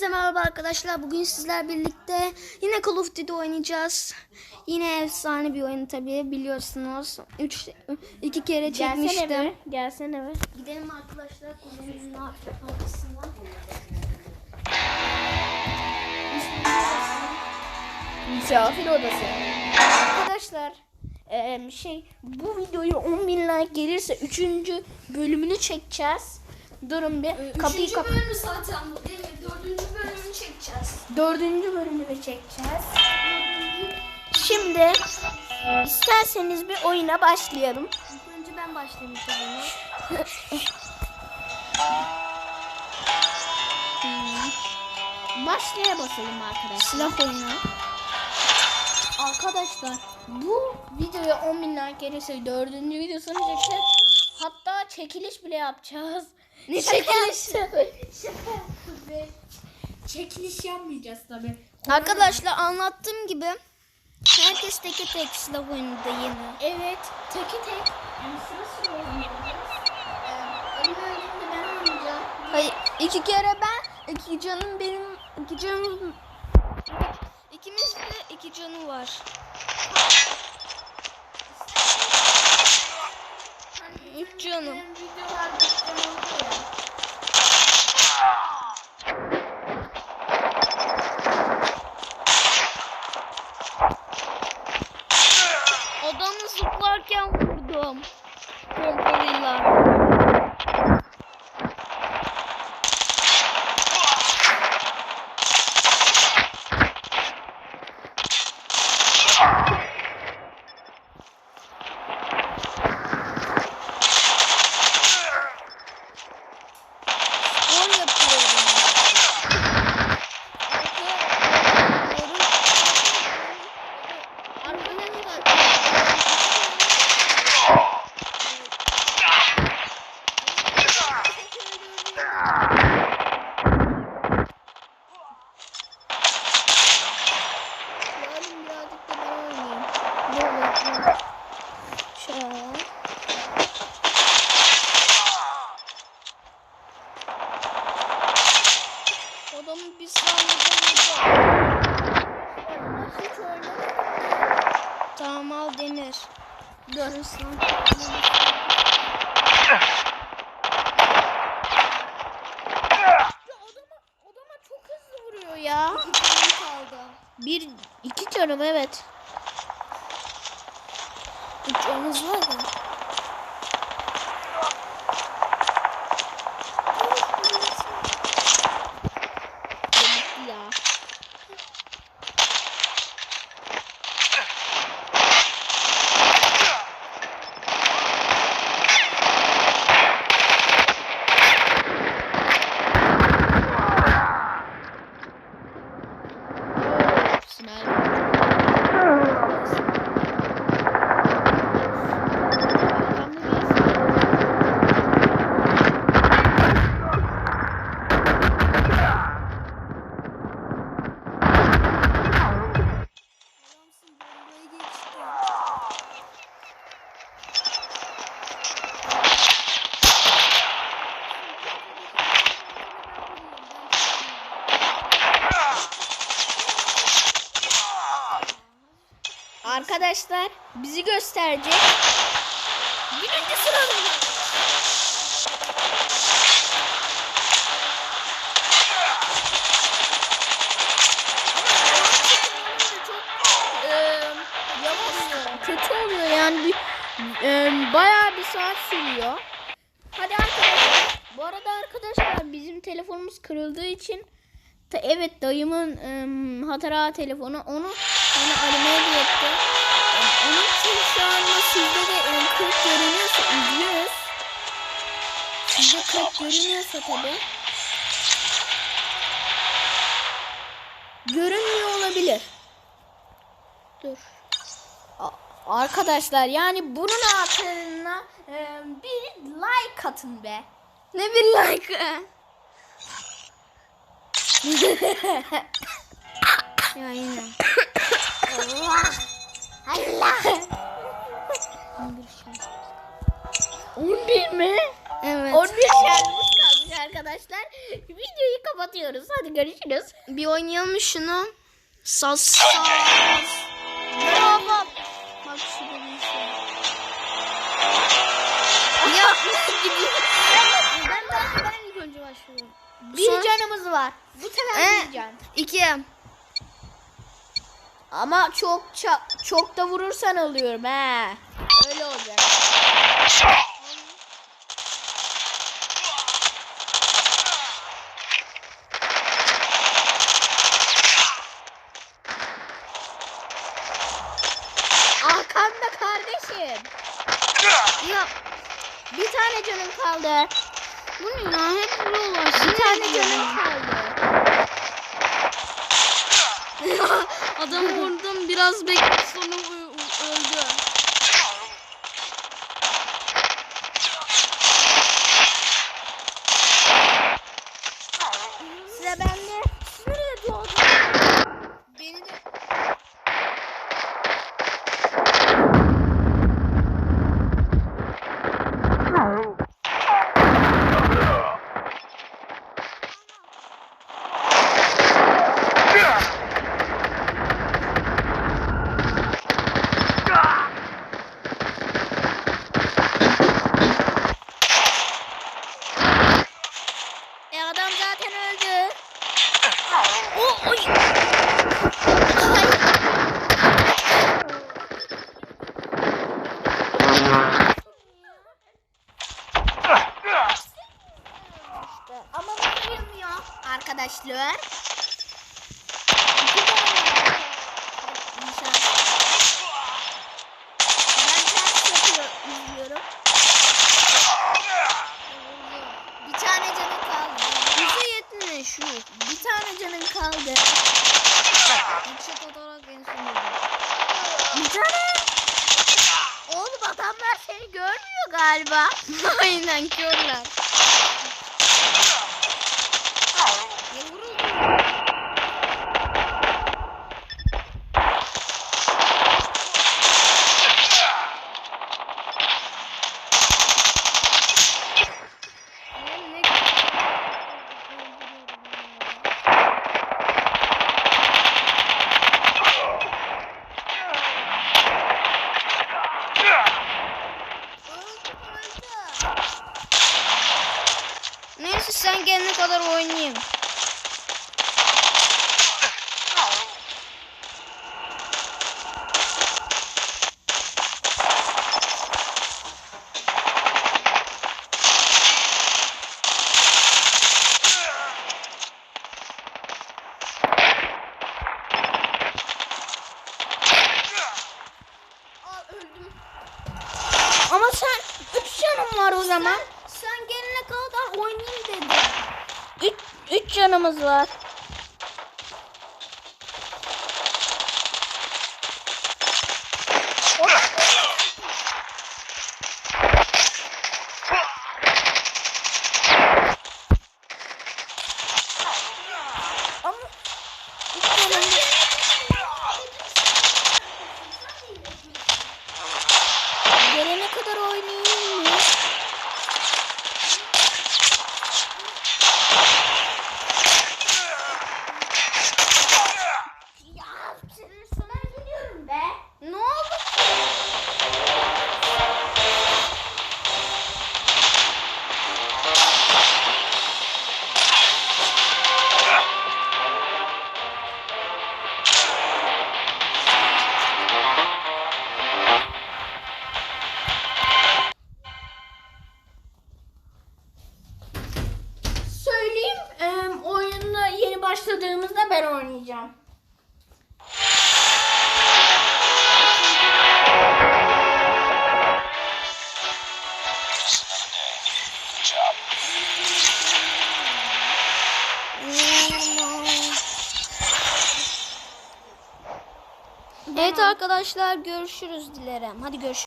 Hepinize merhaba arkadaşlar. Bugün sizler birlikte yine Call of Duty oynayacağız. Yine efsane bir oyun tabii biliyorsunuz. Üç, iki kere çekmiştim. Gelsene be. Gelsene be. Gidelim arkadaşlar kuzenimizin arkasından. Misafir odası. Arkadaşlar şey bu videoyu 10 bin like gelirse 3. bölümünü çekeceğiz. Durun bir kapıyı Üçüncü kap bölümü zaten bu değil mi? Dördüncü bölümünü çekeceğiz. dördüncü bölümünü çekeceğiz. Şimdi isterseniz bir oyuna başlayalım. Önce ben başlayayım tabii. Başlaya basalım arkadaşlar. Silah oyunu. Arkadaşlar bu videoya 10 bin like gelirse dördüncü videosunu çekeceğiz. Hatta çekiliş bile yapacağız. Ne çekiliş? çekiliş yapmayacağız tabi. Arkadaşlar anlattığım gibi herkes teke tek silah oyununda yeni. Evet teki tek. Yani sıra sıra oynayacağız. Hayır iki kere ben, iki canım benim, iki canım... İkimiz de iki canı var. Üç canım. Adamı zıplarken vurdum. Pompalıyla. Spor ya. kaldı. Bir, iki canım evet. Üç canımız var ya. Arkadaşlar bizi gösterecek. Birinci sırada. Kötü oluyor yani bir, eee, bayağı bir saat sürüyor. Hadi arkadaşlar. Bu arada arkadaşlar bizim telefonumuz kırıldığı için evet dayımın ım, hatıra telefonu onu Ali'me hediye etti. Em, Onun için şu anda sizde de em, 40 görünüyorsa üzgünüz. Sizde 40 görünüyorsa tabi. Görünmüyor olabilir. Dur. Arkadaşlar yani bunun altına em, bir like atın be. Ne bir like. ya yine. Hadi görüşürüz. Bir oynayalım şunu. Sas sas. Merhaba. Bak şurada bir şey. Ya Ben, ben, ben ilk önce başlıyorum. Bir Sonra- canımız var. Bu sefer Ee? bir can. iki. Ama çok çok da vurursan alıyorum he. Öyle olacak. Arkanda kardeşim. Ya Bir tane canın kaldı. bu ne ya? Hep vuruyorlar. Bir Sinir tane ediyor canın ya. kaldı. Adamı vurdum biraz bekledim sonra ö- ö- öldü. Sıra bende. Nereye doğdun? Beni de E adam zaten öldü. O oy. Ama vurmuyor arkadaşlar. Galiba. Aynen körler. Ya vuruldu. Ne ne Neyse sen gelene kadar oynayayım. Aa, öldüm. Ama sen 3 canın var o zaman. Sen gelene kadar oynayayım dedim. 3 3 canımız var. Arkadaşlar görüşürüz dilerim. Hadi görüşürüz.